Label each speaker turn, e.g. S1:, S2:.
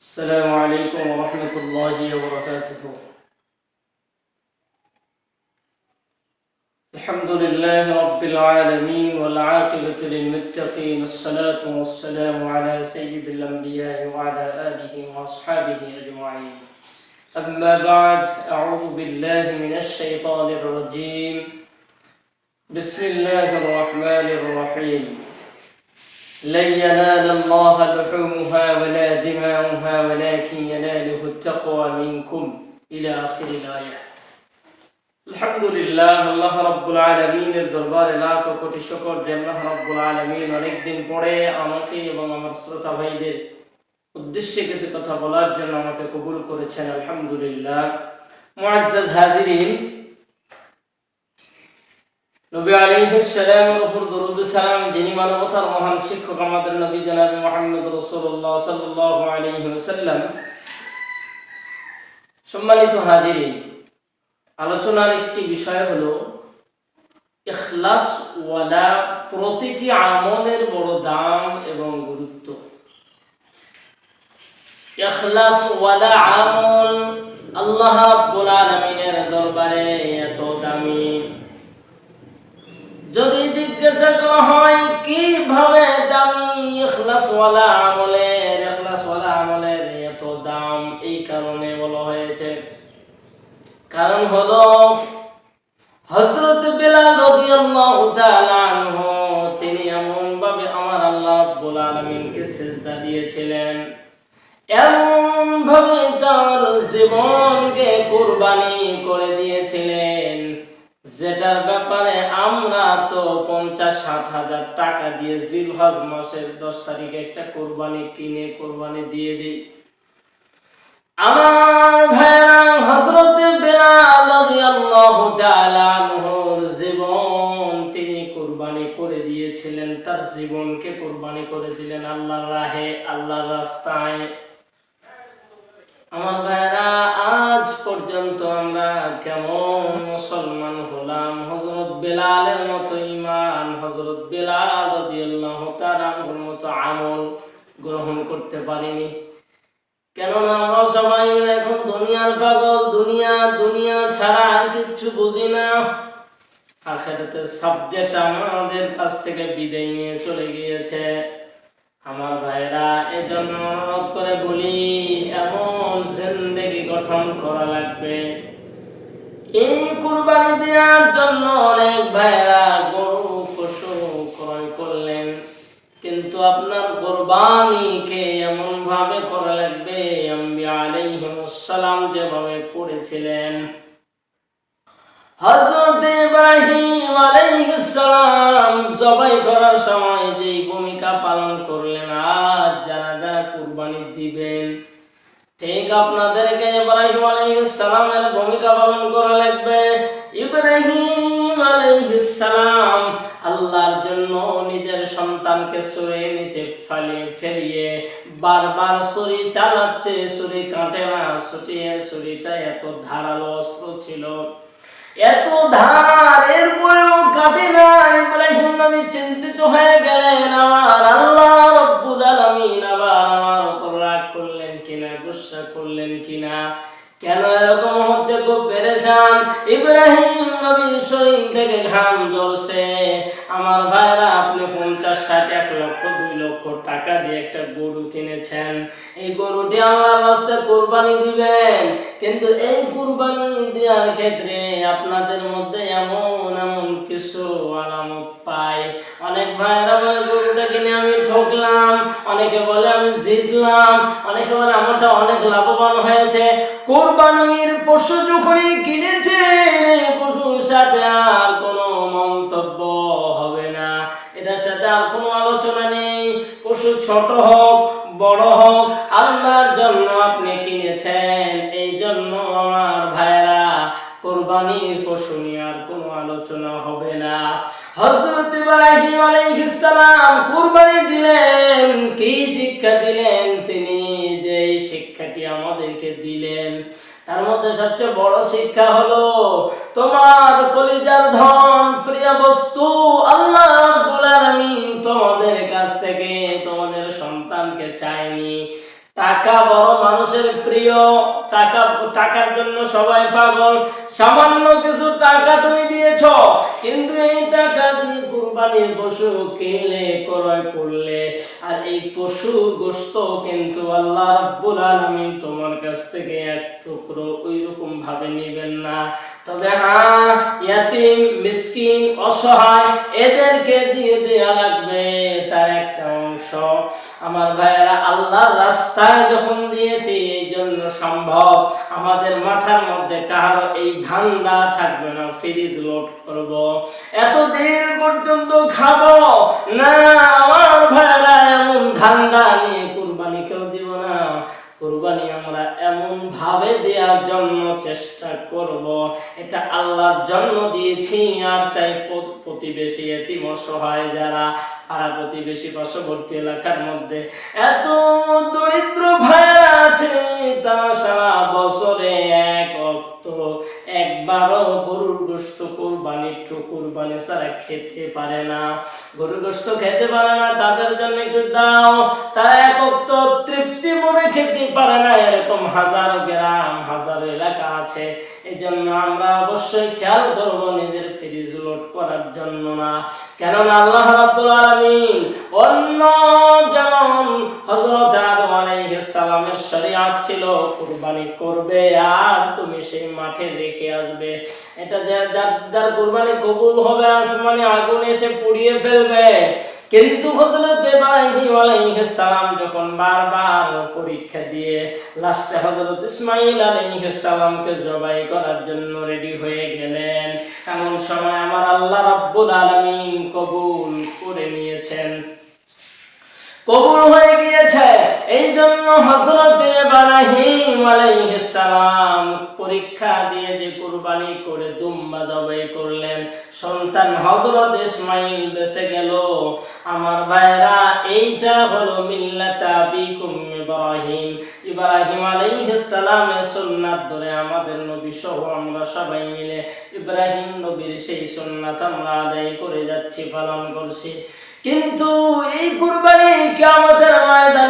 S1: السلام عليكم ورحمة الله وبركاته. الحمد لله رب العالمين والعاقبة للمتقين الصلاة والسلام على سيد الأنبياء وعلى آله وأصحابه أجمعين. أما بعد أعوذ بالله من الشيطان الرجيم. بسم الله الرحمن الرحيم. لن ينال الله لحومها ولا دماؤها ولكن يناله التقوى منكم إلى آخر الآية আলহামদুলিল্লাহ আল্লাহ রব্বুল আলমিনের দরবারে লাখ ও কোটি শকর যে আল্লাহ রব্বুল আলমিন অনেকদিন পরে আমাকে এবং আমার শ্রোতা ভাইদের উদ্দেশ্যে কিছু কথা বলার জন্য আমাকে কবুল করেছেন আলহামদুলিল্লাহ মুআজ্জাজ হাজিরিন নবী আলাইহিস সালামের উপর দরুদ সালাম, যিনি মানবতার মহান শিক্ষক আমাদের নবী মুহাম্মদ আলাইহি ওয়াসাল্লাম। সম্মানিত হাজিরিন, আলোচনার একটি বিষয় হলো ওয়ালা প্রতিটি আমলের বড় দাম এবং গুরুত্ব। ইখলাস ওয়ালা আমল আল্লাহ রাব্বুল আলামিনের দরবারে এত দামি। যদি জিজ্ঞাসা করা হয়, কীভাবে দামি ইখলাসওয়ালা আমলের ইখলাসওয়ালা আমলের এত দাম? এই কারণে বলা হয়েছে। কারণ হলো, হযরত বিলাল রাদিয়াল্লাহু তাআলা আনহু, তিনি এমন ভাবে আমার আল্লাহ রাব্বুল আলামিনকে সিজদা দিয়েছিলেন। এমন ভাবে তার জীবনকে যেটার ব্যাপারে আমরা তো পঞ্চাশ, ষাট হাজার টাকা দিয়ে জিলহজ মাসের দশ তারিখে একটা কোরবানি কিনে কোরবানি দিয়ে দিই। করে দিয়েছিলেন, তার জীবনকে কোরবানি করে দিলেন আল্লাহর রাহে, আল্লাহর রাস্তায়। আমার ভাইরা আজ পর্যন্ত আমরা কেমন মুসলমান হলাম? হজরত বেলালের মতো ইমান হজরত বেলাল মতো আমল গ্রহণ করতে পারিনি। কেননা আমরা সবাই এখন দুনিয়ার পাগল, দুনিয়া দুনিয়া ছাড়া আর কিচ্ছু বুঝি না। আখেরাতের সাবজেক্ট আমাদের কাছ থেকে বিদায় নিয়ে চলে গিয়েছে। আমার ভাইরা এজন্য অনুরোধ করে বলি, এমন জিন্দেগি গঠন করা লাগবে। এই কুরবানি দেওয়ার জন্য অনেক ভাইরা গরু, পশু ক্রয় করলেন। কিন্তু আপনার কোরবানিকে এমন ভাবে করা লাগবে আম্বিয়া আলাইহিমুসসালাম যেভাবে করেছিলেন। হযরত ইব্রাহিম আলাইহিস সালাম জবাই করার সময় যে ভূমিকা পালন করলেন, আজ যারা যারা কুরবানি দিবেন। ঠিক আপনাদেরকে ইব্রাহিম আলাইহিস সালামের ভূমিকা পালন করা লাগবে। ইব্রাহিম আলাইহিস সালাম আল্লাহর জন্য নিজের সন্তানকে সরে নিচে ফালিয়ে ফেলিয়ে বারবার ছুরি চালাচ্ছে ছুরি কাটে না, ছুটিয়ে ছুরিটা এত ধারালো অস্ত্র ছিল। এত ধার, এরপরেও কাটে না ইব্রাহিম নবী চিন্তিত হয়ে গেলেন আমার আল্লাহ রব্বুল আলামিন। আবার আমার উপর রাগ করলেন কিনা, গুসা করলেন কিনা? কেন এরকম হচ্ছে? খুব পেরেশান। ইব্রাহিম নবীর শরীর থেকে ঘাম জ্বলছে আমার ভাইরা, আপনি পঞ্চাশ, ষাট, এক লক্ষ টাকা দিয়ে একটা গরু কিনেছেন। এই গরুটি আল্লাহর রাস্তায় কোরবানি দিবেন। কিন্তু এই কোরবানি দেওয়ার ক্ষেত্রে আপনাদের মধ্যে এমন এমন কিছু আলামত পাই। অনেক ভাইরা বলে, গরুটা কিনে আমি ঠকলাম। অনেকে বলে, আমি জিতলাম। অনেকে বলে আমারটা অনেক লাভবান হয়েছে। কোরবানির পশু যখনই কিনেছেন, এই পশুর সাথে আর কোনো মন্তব্য হবে না। এটার সাথে আর কোনো ছোট হোক, বড় হোক, আল্লাহর জন্য আপনি কিনেছেন। এই জন্য আমার ভাইরা কোরবানির পশু নিয়ে আর কোনো আলোচনা হবে না। হযরত ইব্রাহিম আলাইহিস কুরবানি দিলেন। কি শিক্ষা দিলেন? তিনি যে শিক্ষাটি আমাদেরকে দিলেন। তার মধ্যে সবচেয়ে বড় শিক্ষা হলো, তোমার কলিজার ধন, প্রিয় বস্তু তোমাদের কাছ থেকে তোমাদের সন্তানকে চায়নি টাকা বড় মানুষের প্রিয়, টাকা, টাকার জন্য সবাই পাগল। সামান্য কিছু টাকা তুমি দিয়েছ, কিন্তু এই টাকা দিয়ে কুরবানির পশু কিনলে, ক্রয় করলে। আর এই পশু গোস্ত কিন্তু আল্লাহ রাব্বুল আলামিন তোমার কাছ থেকে এক টুকরো ওই রকম ভাবে নেবেন না। তবে হ্যাঁ ইয়াতিম, মিসকিন, অসহায়, এদেরকে দিয়ে দেয়া লাগবে। আমার ভাইয়েরা আল্লাহর রাস্তায় যখন দিয়েছি এই জন্য সম্ভব। আমাদের মাথার মধ্যে কারও এই ধান্দা থাকবে না, ফ্রিজ লোড করব। এতদিন পর্যন্ত খাব। না, আমার ভাইয়েরা, এমন ধান্দা নিয়ে কুরবানি কেউ দিব না। কুরবানি আমরা এমন ভাবে দেওয়ার জন্য চেষ্টা এটা আল্লাহর জন্য দিয়েছি, আর তাই প্রতিবেশী এতিম অসহায় যারা, পাড়া প্রতিবেশী পার্শ্ববর্তী এলাকার মধ্যে এত দরিদ্র ভাইরা আছে, তারা সারা বছরে এক অক্ত একবারও গরুর গোস্ত কোরবানি একটু কোরবানি ছাড়া খেতে পারে না। গরুর গোস্ত খেতে পারে না, তাদের জন্য একটু দাও। তারা এক অক্ত তৃপ্তি মনে খেতে পারে না, এরকম হাজারো গ্রাম, হাজার এলাকা আছে। এই জন্য আমরা অবশ্যই খেয়াল করব নিজের ফ্রিজ লোড করার জন্য না। কেননা আল্লাহ রাব্বুল আলামিন অন্য যেমন হযরত আদম আলাইহিস সালামের ছিল, কুরবানি করবে আর তুমি সেই মাঠে রেখে আসবে। এটা যার যার কুরবানি কবুল হবে, আসমানে আগুন এসে পুড়িয়ে ফেলবে। কিন্তু হজরত ইব্রাহিম আলাইহিস সালাম যখন বারবার পরীক্ষা দিয়ে লাস্টে হযরত ইসমাইল আলাইহিস সালামকে জবাই করার জন্য রেডি হয়ে গেলেন, এমন সময় আমার আল্লাহ রাব্বুল আলামিন কবুল করে নিয়েছেন। কবুল পরীক্ষা দিয়ে যে কুরবানি করে দুম্বা জবাই করলেন। সন্তান হজরত ইসমাইল বেঁচে গেল। আমার ভাইরা এইটা হলো মিল্লাতা ইব্রাহিম। ইব্রাহিম আলাইহিস সুন্নাত ধরে আমাদের নবী সহ আমরা সবাই মিলে ইব্রাহিম নবীর সেই সুন্নাত আমরা আদায় করে যাচ্ছি, পালন করছি। কিন্তু এই কুরবানি কিয়ামতের ময়দানে